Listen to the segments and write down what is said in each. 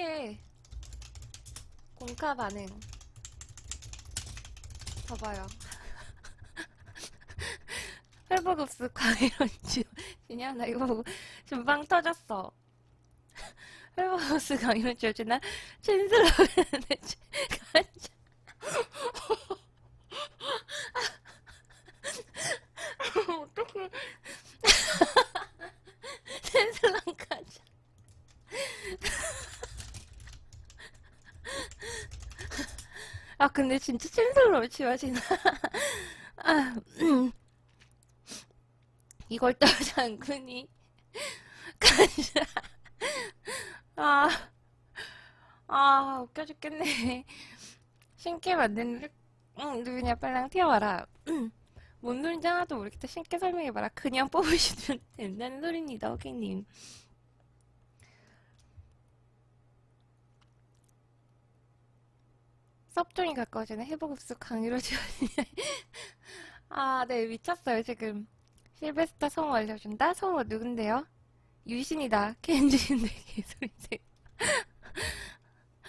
신기해. 공카 반응. 봐봐요. 회복급수 강의론지. 그냥 나 이거 보고 빵 터졌어. 회복급수 강의론지 어쩌나? 찐슬러는데 가자. 어떡해. 찐슬랑 가자. 아 근데 진짜 찐슬로 지워지나? 아, 음. 이걸 또 장군이 가자. 아, 아 웃겨 죽겠네. 신께 만드는 응 누구냐 빨랑. 뭔 소린지 하나도 모르겠다. 신께 설명해봐라. 그냥 뽑으시면 된다는 소리입니다, 호객님. 섭종이 가까워지는 회복흡수 강의로 지원이 아, 네, 미쳤어요, 지금. 실베스타 성우 알려준다? 성우 누군데요? 유신이다. 켄지인데 개소리세.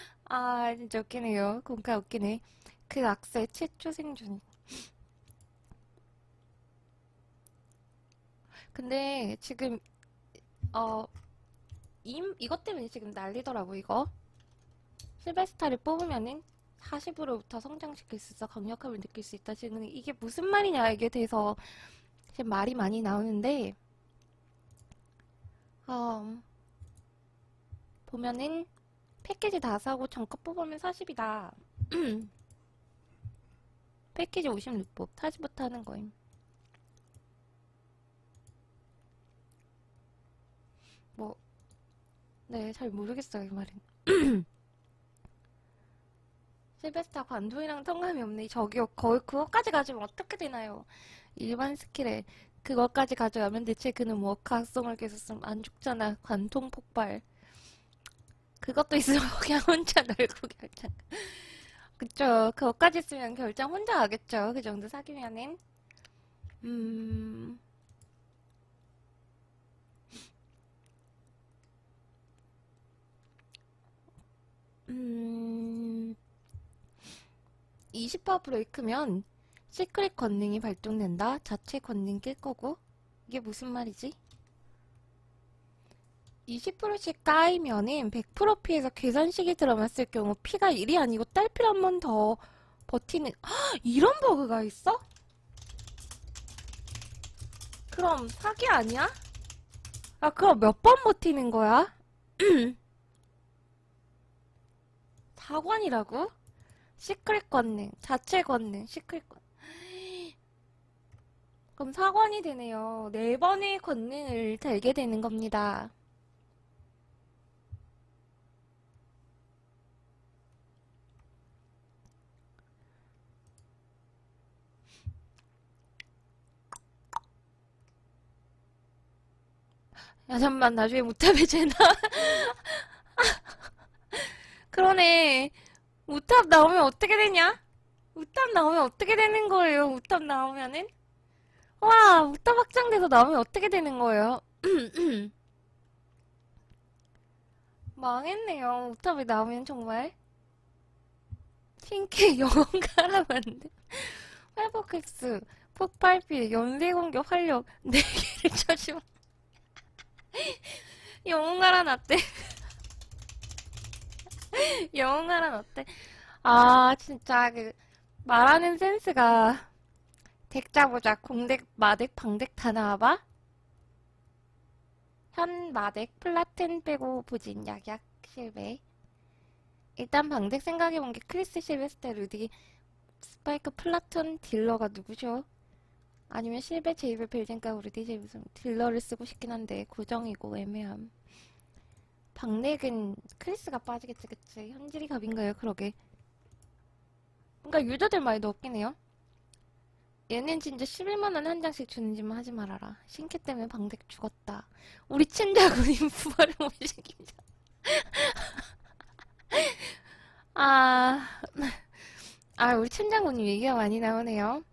아, 진짜 웃기네요. 공카 웃기네. 그 악세 최초 생존. 근데 지금, 어, 임, 이것 때문에 지금 난리더라고, 이거. 실베스타를 뽑으면은 40으로부터 성장시킬 수 있어 강력함을 느낄 수 있다. 지금 이게 무슨 말이냐 이게 돼서 지금 말이 많이 나오는데 어, 보면은 패키지 다 사고 정가 뽑으면 40이다. 패키지 56법 40부터 하는 거임. 뭐, 네, 잘 모르겠어요, 이 말은. 실베스타 관도이랑 통감이 없네. 저기요, 거의 그것까지 가지면 어떻게 되나요? 일반 스킬에 그것까지 가져가면 대체 그는 뭐 가성을 계속 쓰면 안 죽잖아. 관통 폭발. 그것도 있으면 그냥 혼자 놀고 결정. 그쵸. 그것까지 쓰면 결정 혼자 하겠죠. 그 정도 사귀면은. 음. 음. 20% 브레이크면 시크릿 권능이 발동된다. 자체 권능 낄 거고. 이게 무슨 말이지? 20%씩 까이면은 100% 피해서 계산식이 들어갔을 경우 피가 1이 아니고 딸피를 한번 더 버티는 헉, 이런 버그가 있어? 그럼 사기 아니야? 아 그럼 몇 번 버티는 거야? 4관이라고? 시크릿 권능, 자체 권능, 시크릿 권능. 그럼 4관이 되네요. 4번의 권능을 달게 되는 겁니다. 야, 잠만, 나중에 무탑에 재나? 그러네. 우탑 나오면 어떻게 되냐? 우탑 나오면 어떻게 되는 거예요? 우탑 나오면은? 와, 우탑 확장돼서 나오면 어떻게 되는 거예요? 망했네요. 우탑이 나오면 정말. 핑크 영혼 갈아만드 회복 획수, 폭발비, 연쇄 공격 활력 4개를 쳐주면 영혼 갈아놨대. 영웅아란 어때? 아, 진짜, 그, 말하는 센스가, 덱자보자, 공덱, 마덱, 방덱 다 나와봐? 현, 마덱, 플라텐 빼고 부진, 약약, 실베. 일단 방덱 생각해본 게 크리스 실베스테, 루디, 스파이크, 플라톤, 딜러가 누구죠? 아니면 실베, 제이블, 벨젠가, 루디, 제이블, 딜러를 쓰고 싶긴 한데, 고정이고 애매함. 박렉은 크리스가 빠지겠지, 그치? 현질이 갑인가요? 그러게. 뭔가 유저들 말도 없긴 해요. 얘는 진짜 11만원 한 장씩 주는지만 하지 말아라. 신캐 때문에 방렉 죽었다. 우리 친자군인 부활을 못 시키자. 아, 아, 우리 친장군님 얘기가 많이 나오네요.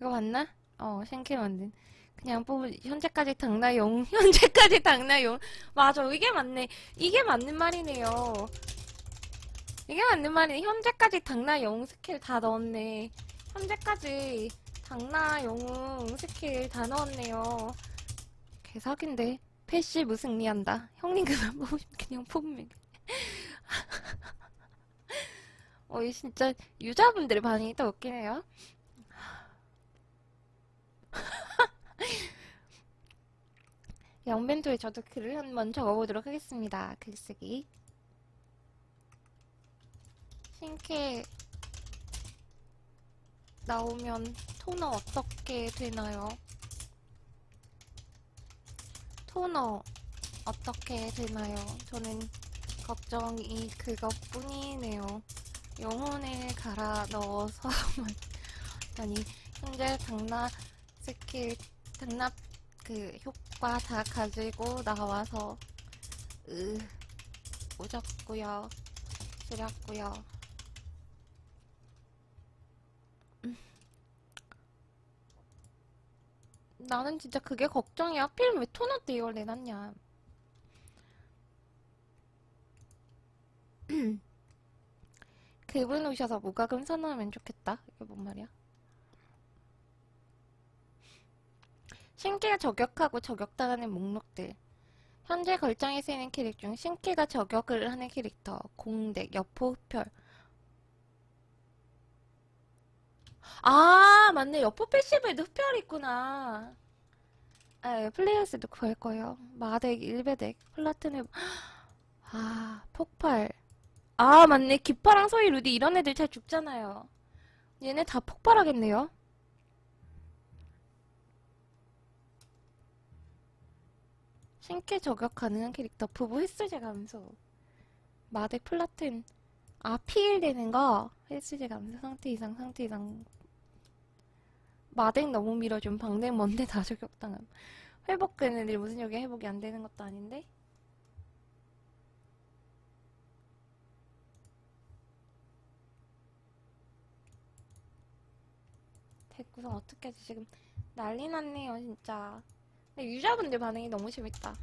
이거 맞나? 어, 신캐 만든. 그냥 뽑은 현재까지 당나용 현재까지 당나용. 맞아 이게 맞네. 이게 맞는 말이네요. 이게 맞는 말이네. 현재까지 당나용 스킬 다 넣었네. 현재까지 당나용 스킬 다 넣었네요. 개사기인데. 패시브 승리한다. 형님 그만 뽑으면 그냥 뽑으면. 어, 이 진짜 유저분들의 반응이 더 웃기네요. 영벤토에 저도 글을 한번 적어보도록 하겠습니다. 글쓰기. 신캐 나오면 토너 어떻게 되나요? 토너 어떻게 되나요? 저는 걱정이 그것뿐이네요. 영혼을 갈아 넣어서만 아니 현재 당납 스킬 당납 그 효과 다 가지고 나와서 으 오졌고요 지렸고요 음. 나는 진짜 그게 걱정이야 하필 왜 토너 때 이걸 내놨냐 그분 오셔서 무과금 선언하면 좋겠다. 이게 뭔 말이야? 신기가 저격하고 저격당하는 목록들. 현재 걸장에 쓰이는 캐릭 중 신기가 저격을 하는 캐릭터, 공덱, 여포, 흡혈. 아, 맞네. 여포 패시브에도 흡혈이 있구나. 아, 플레이어스도 구할 거예요. 마덱, 1배덱, 플라티넘. 아, 폭발. 아, 맞네. 기파랑 소희, 루디 이런 애들 잘 죽잖아요. 얘네 다 폭발하겠네요. 신캐 저격 가능한 캐릭터 부부 횟수제 감소. 마대 플라튼. 아, 피일 되는 거. 횟수제 감소 상태 이상, 상태 이상. 마댕 너무 밀어준 방댕 뭔데 다 저격당함. 회복 되는 애들 무슨 여기 회복이 안 되는 것도 아닌데? 댓구성 어떻게 하지? 지금 난리 났네요, 진짜. 근데 유저분들 반응이 너무 재밌다.